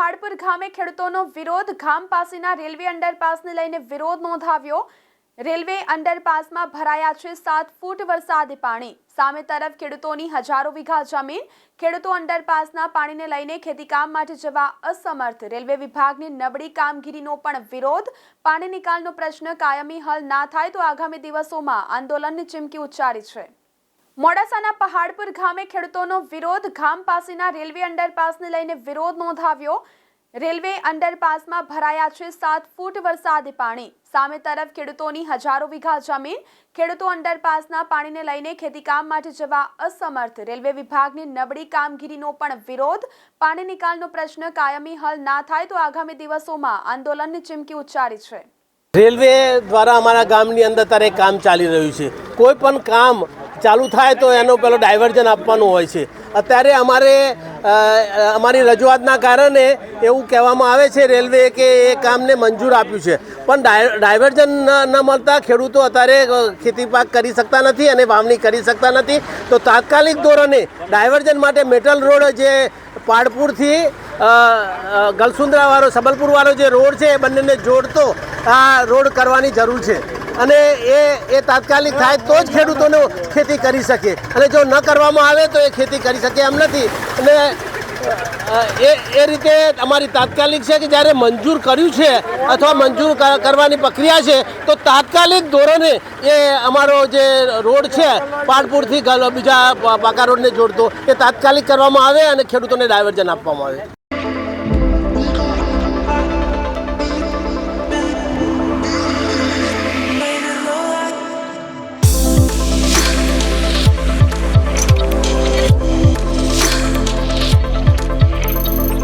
પહાડપુર ગામે ખેડૂતોનો વિરોધ. ગામ પાસેના રેલવે અંડરપાસને લઈને વિરોધ નોંધાવ્યો. રેલવે અંડરપાસમાં ભરાયા છે સાત ફૂટ વરસાદી પાણી. સામે તરફ ખેડૂતોની હજારો વીઘા જમીન. ખેડૂતો અંડરપાસના પાણીને લઈને ખેતીકામ માટે જવા અસમર્થ. રેલવે વિભાગની નબળી કામગીરીનો પણ વિરોધ. પાણી નિકાલનો પ્રશ્ન કાયમી હલ ના થાય તો આગામી દિવસોમાં આંદોલનની ચીમકી ઉચ્ચારી છે. મોડાસાના પહાડપુર ગામે ખેડૂતોનો વિરોધ ગામ પાસેના રેલવે અંડરપાસને લઈને વિરોધ નોંધાવ્યો. રેલવે અંડરપાસમાં ભરાયા છે સાત ફૂટ વરસાદી પાણી. સામે તરફ ખેડૂતોની હજારો વીઘા જમીન. ખેડૂતો અંડરપાસના પાણીને લઈને ખેતીકામ માટે જવા અસમર્થ. રેલવે વિભાગની નબળી કામગીરીનો પણ વિરોધ. પાણી નિકાલનો પ્રશ્ન કાયમી હલ ના થાય તો આગામી દિવસોમાં આંદોલનની ચીમકી ઉચ્ચારી છે. રેલવે દ્વારા અમારા ગામની અંદર અત્યારે કામ ચાલી રહ્યું છે. કોઈ પણ કામ ચાલુ થાય તો એનો પેલો ડાયવર્ઝન આપવાનું હોય છે. અત્યારે અમારે અમારી રજૂઆતના કારણે એવું કહેવામાં આવે છે રેલવે કે એ કામને મંજૂર આપ્યું છે. પણ ડાય- ડાયવર્ઝન ન મળતા ખેડૂતો અત્યારે ખેતી પાક કરી શકતા નથી અને વાવણી કરી શકતા નથી. તો તાત્કાલિક ધોરણે ડાયવર્ઝન માટે મેટલ રોડ જે પાડપુરથી ગલસુંદરાવાળો, સબલપુરવાળો જે રોડ છે એ બંનેને જોડતો આ રોડ કરવાની જરૂર છે. અને એ એ તાત્કાલિક થાય તો જ ખેડૂતોને ખેતી કરી શકે. અને જો ન કરવામાં આવે તો એ ખેતી કરી શકે એમ નથી. અને એ એ રીતે અમારી તાત્કાલિક છે કે જ્યારે મંજૂર કર્યું છે અથવા મંજૂર કરવાની પ્રક્રિયા છે, તો તાત્કાલિક ધોરણે એ અમારો જે રોડ છે પાડપુરથી બીજા પાકા રોડને જોડતો, એ તાત્કાલિક કરવામાં આવે અને ખેડૂતોને ડાયવર્જન આપવામાં આવે.